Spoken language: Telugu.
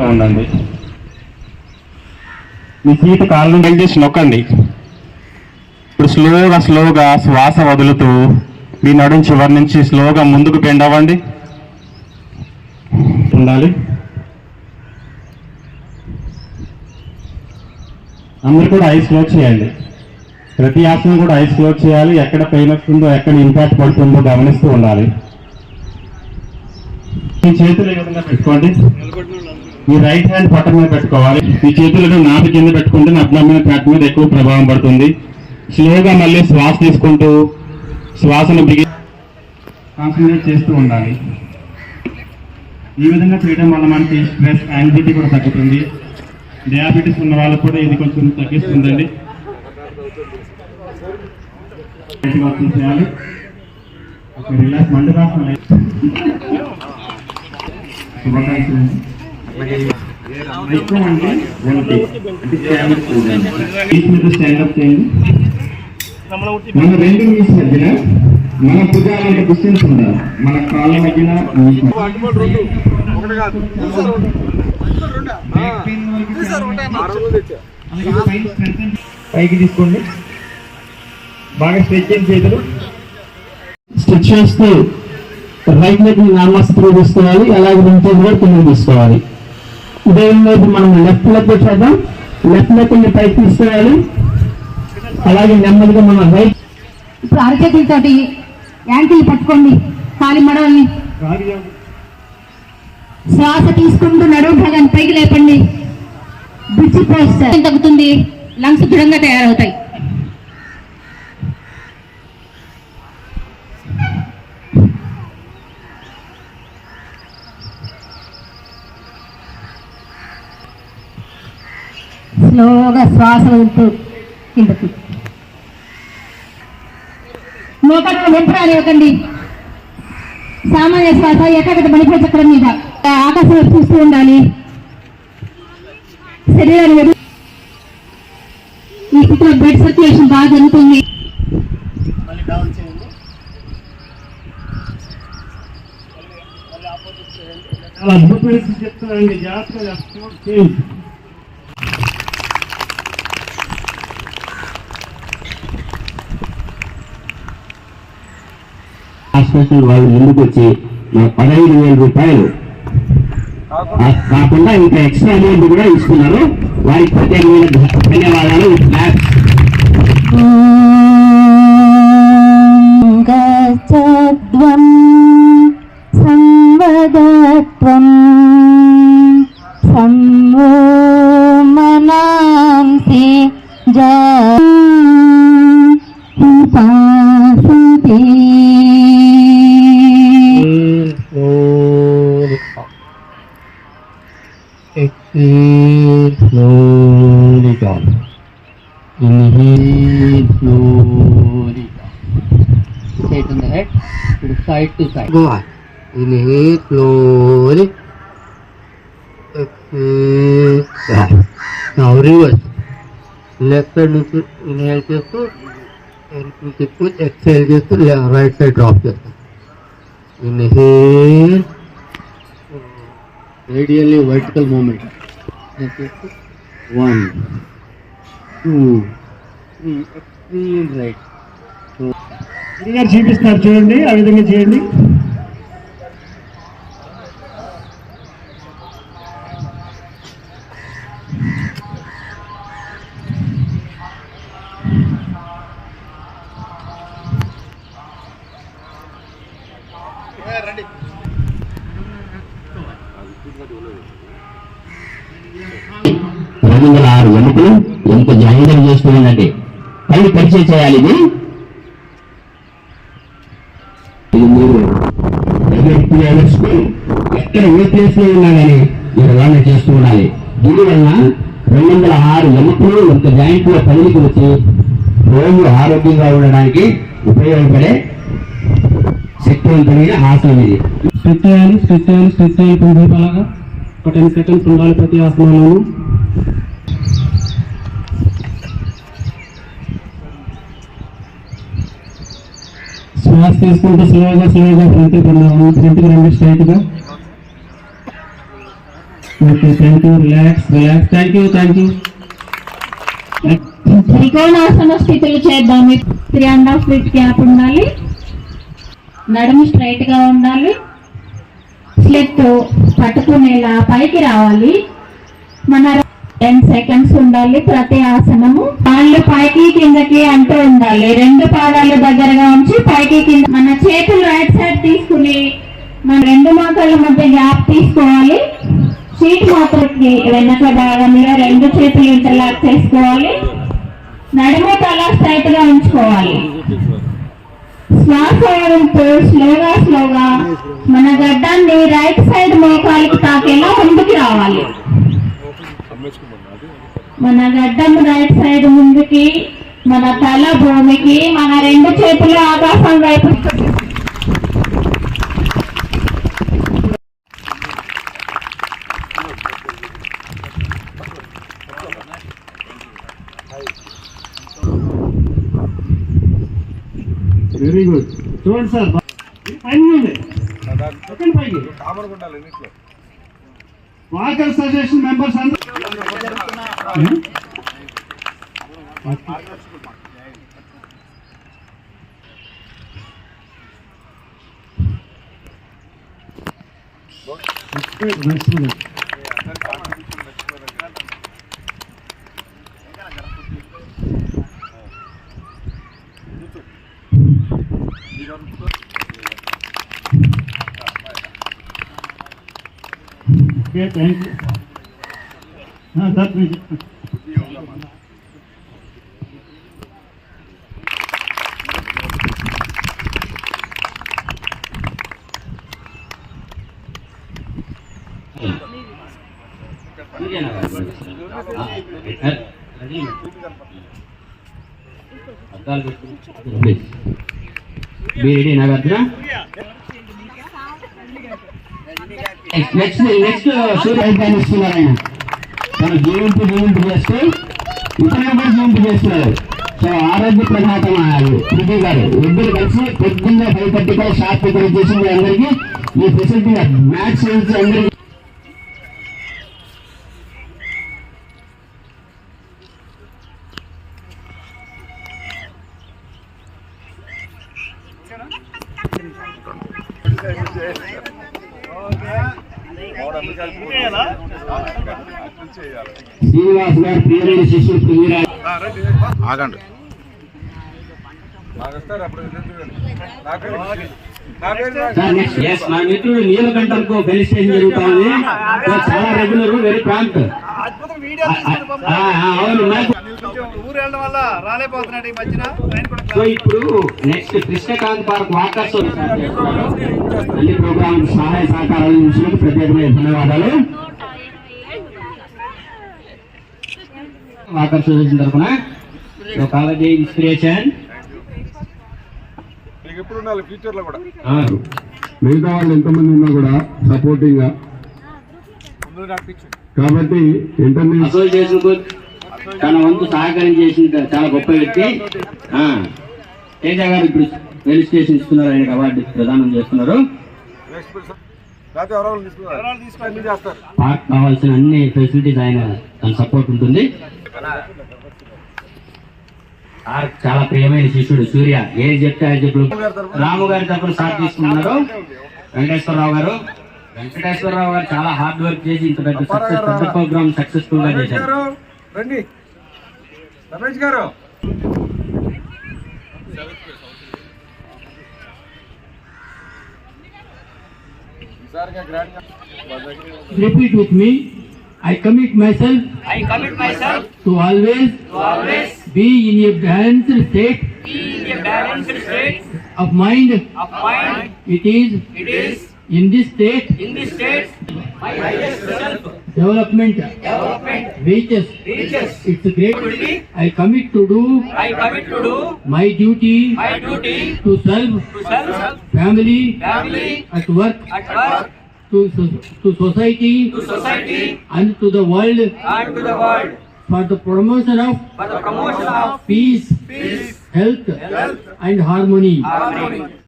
ఉండండి. మీ సీట్ కాళ్ళను బెండ్ చేసి నొక్కండి. ఇప్పుడు స్లోగా స్లోగా శ్వాస వదులుతూ మీ నడుం చివరి నుంచి స్లోగా ముందుకు బెండ్ అవ్వండి. ఉండాలి. అందరు కూడా ఐస్ క్లోజ్ చేయండి. ప్రతి ఆసనం కూడా ఐస్ క్లోజ్ చేయాలి. ఎక్కడ పెయిన్ వస్తుందో ఎక్కడ ఇంపాక్ట్ పడుతుందో గమనిస్తూ ఉండాలి. మీ చేతులు ఏ విధంగా పెట్టుకోండి? మీ రైట్ హ్యాండ్ పట్ట మీద పెట్టుకోవాలి. మీ చేతులను నాభి కింద పెట్టుకుంటే అబ్డామినల్ ఫ్యాట్ మీద ఎక్కువ ప్రభావం పడుతుంది. స్లోగా మళ్ళీ శ్వాస తీసుకుంటూ శ్వాసను బిగి కాన్సన్ట్రేట్ చేస్తూ ఉండాలి. ఈ విధంగా చేయడం వల్ల మనకి స్ట్రెస్ యాంగ్జైటీ కూడా తగ్గుతుంది. డయాబెటీస్ ఉన్న వాళ్ళకు కూడా ఇది కొంచెం తగ్గిస్తుందండి. చేయాలి ఒక రిలాక్స్ శుభాకాంక్షలు ఎక్కువ అంటే ఒకటి అంటే స్టాండప్ స్టాండప్ చేయండి. మన రెండు నీస్ మధ్యన మన భుజాల డిస్టెన్స్ ఉండాలి మన కాళ్ళ మధ్యన పైకి తీసుకోండి. బాగా స్ట్రెచ్ చేయండి చేతులు. స్ట్రెచ్ చేస్తూ రైట్ లెగ్ నార్మల్ త్రూ తీసుకోవాలి అలాగే రెండు చేతులు కూడా కిందకి తీసుకోవాలి. విధంగా ఇప్పుడు మనం లెఫ్ట్ లెగ్ చేద్దాం. లెఫ్ట్ లెగ్ కొంచెం పైకి తీసుకోవాలి అలాగే నెమ్మదిగా మనం రైట్ ఇప్పుడు అరచేతులతోటి యాంకిల్ పట్టుకోండి. కాలి మడవల్ని శ్వాస తీసుకుంటూ నడుము భాగాన్ని పైకి లేపండి. Bridge poster. తగ్గుతుంది. లంగ్స్ దృఢంగా తయారవుతాయి. స్లోగా శ్వాస వదులుతూ కిందకి. మోకాళ్ళను వెంపు రానివ్వకండి సామాన్య శ్వాస ఏకాగ్రత మణిపూర చక్రం మీద. ఆకాశం వైపు చూస్తూ ఉండాలి. శరీరాన్ని ఈ స్థితిలో బ్లడ్ సర్క్యులేషన్ బాగా జరుగుతుంది. చెప్తున్నానండి జాగ్రత్తగా చేయండి వాళ్ళు ముందుకు వచ్చి పదహైదు వేల రూపాయలు. కాకుండా ఇంకా ఎక్స్ట్రా అమౌంట్ కూడా ఇస్తున్నారు. వారికి ప్రత్యేకమైన ధన్యవాదాలు. Labs Exhale slowly down. Inhale slowly down. Straight on the head, to side to side. Go on. Inhale slowly. Exhale. down. Now reverse. Left side నుంచి inhale చేస్తూ వెనక్కి తిప్పు ఎక్సైల్ చేస్తూ రైట్ సైడ్ డ్రాప్ చేస్తాం inhale radially vertical moment one two three extreme right గారు చూపిస్తారు చూడండి ఆ విధంగా చేయండి రెండు వందల ఆరు ఎముకలు ఎంత జాగ్రత్తగా చేస్తుందంటే కళ్ళు పరిచయం చేయాలి ఇది? ఇది మీరు ఎక్కడ ఏ ప్లేస్లో ఉన్నా కానీ మీరు రవాణా చేస్తూ ఉండాలి. దీనివల్ల రెండు వందల ఆరు ఎముకలు ఒక జాయింట్లో కదిలికి వచ్చి రోజు ఆరోగ్యంగా ఉండడానికి ఉపయోగపడే శక్తివంతమైన ఆసనం ఇది. స్ట్రెచ్ చేయాలి స్ట్రెచ్ చేయాలి స్ట్రెచ్ చేయాలి కొంచెం అలాగా ఒక టెన్ సెకండ్స్ ఉండాలి ప్రతి ఆసనంలోనూ శ్వాస తీసుకుంటూ స్లోగా స్లోగా ఫ్రంట్ ఫ్రంట్కి రండి స్ట్రైట్గా. Okay thank you relax relax. Thank you thank you trikonasana స్థితులు చేద్దాం. Three and half feet gap ఉండాలి. నడుము స్ట్రైట్గా ఉండాలి. స్లిప్ పట్టుకునేలా పైకి రావాలి. మన టెన్ సెకండ్స్ ఉండాలి ప్రతి ఆసనము. కాళ్ళు పైకి కిందకి అంటూ ఉండాలి. రెండు పాదాలు దగ్గరగా ఉంచి పైకి కింద మన చేతులు రైట్ సైడ్ తీసుకుని మన రెండు మోకాళ్ళ మధ్య గ్యాప్ తీసుకోవాలి. సీట్ మాత్రకి వెనక భాగంలో రెండు చేతులు ఇంటర్లాక్ చేసుకోవాలి. నడుము తల స్ట్రైట్గా ఉంచుకోవాలి. శ్వాస వదులుతూ స్లోగా స్లోగా మన గడ్డాన్ని రైట్ సైడ్ మోకాలకి తాకేలా ముందుకు రావాలి. మన గడ్డం రైట్ సైడ్ ముందుకి మన తల భూమికి మన రెండు చేతులు ఆకాశం వైపు. వెరీ గుడ్ చూడండి సార్ పైన ఉంది సెకండ్ పైకి. వాకర్ సజెషన్ మెంబర్స్ అందరూ Okay thank you sir మీరు చెప్పండి. Be ready Nagarjuna next next uh, Suryaprakasam ఇస్తున్నారు ఆయన. తన జీవింపు జీవింపు చేస్తూ ఇతరులు కూడా జీవింపు చేస్తున్నారు సో ఆరోగ్య ప్రఘాతం పృథ్వీ గారు ఇద్దరు కలిసి పొద్దున్న ఫైవ్ థర్టీకి షార్ప్ ఇక్కడ చేసి మీ అందరికీ ఈ ఫెసిలిటీ మ్యాథ్స్ అందరికీ శ్రీనివాస్ గారు ప్రియమైన శిష్యుడు పృథ్వీరాజ్ ఆగండి. నాగొస్తారు అప్పుడు ఎదురు చూడండి. నా పేరు నా పేరు సార్ నెక్స్ట్ ఎస్ మా మిత్రుడు నీలకంఠంకు ఫెలిసిటేషన్ జరుగుతా ఉంది. సో చాలా రెగ్యులర్ వెరీ ప్రాంప్ట్. ఈ ఇప్పుడు నెక్స్ట్ కృష్ణకాంత్ పార్క్ వాకర్స్ అన్ని ప్రోగ్రామ్ సహాయ సహకారాలు ఇచ్చినందుకు ప్రత్యేకమైన ధన్యవాదాలు. వాకర్స్ అసోసియేషన్ తరఫున కాలేజీ ఇన్స్పిరేషన్. మిగతా వాళ్ళు ఎంతమంది ఉన్నా కూడా సపోర్టింగ్గా. కాబట్టి ఇంటర్నేషనల్ అసోసియేషన్ తన వంతు సహకారం చేసిన చాలా గొప్ప వ్యక్తి. ఆ, తేజ గారు ఇప్పుడు రైల్వే స్టేషన్ ఇస్తున్నారు ఆయన అవార్డు ప్రదానం చేస్తున్నారు. పార్క్ కావాల్సిన అన్ని ఫెసిలిటీస్ ఆయన తన సపోర్ట్ ఉంటుంది. చాలా ప్రియమైన శిష్యుడు సూర్య. ఏది చెప్తే ఆయన చెప్పు. రాము గారి తరఫున సార్ తీసుకున్నారు. వెంకటేశ్వరరావు గారు. వెంకటేశ్వరరావు గారు చాలా హార్డ్ వర్క్ చేసి ఇంత పెద్ద సక్సెస్ పెద్ద ప్రోగ్రామ్ సక్సెస్ఫుల్ గా రమేష్ చేశారు గారు రండి రమేష్ గారు ఈసారిగా grand repeat with me. I commit myself. I commit myself to always, to always be in a balanced state. in a balanced state of mind. Of mind. It is. It is. In this state. In this state. My highest self. Development. Development. Reaches. Reaches. It's great. I commit to do. I commit to do my duty. My duty to serve, To self. Family. Family. At work. At work to, to society, to society and to the world and to the world for the promotion of for the promotion of peace, peace health, health and harmony. harmony.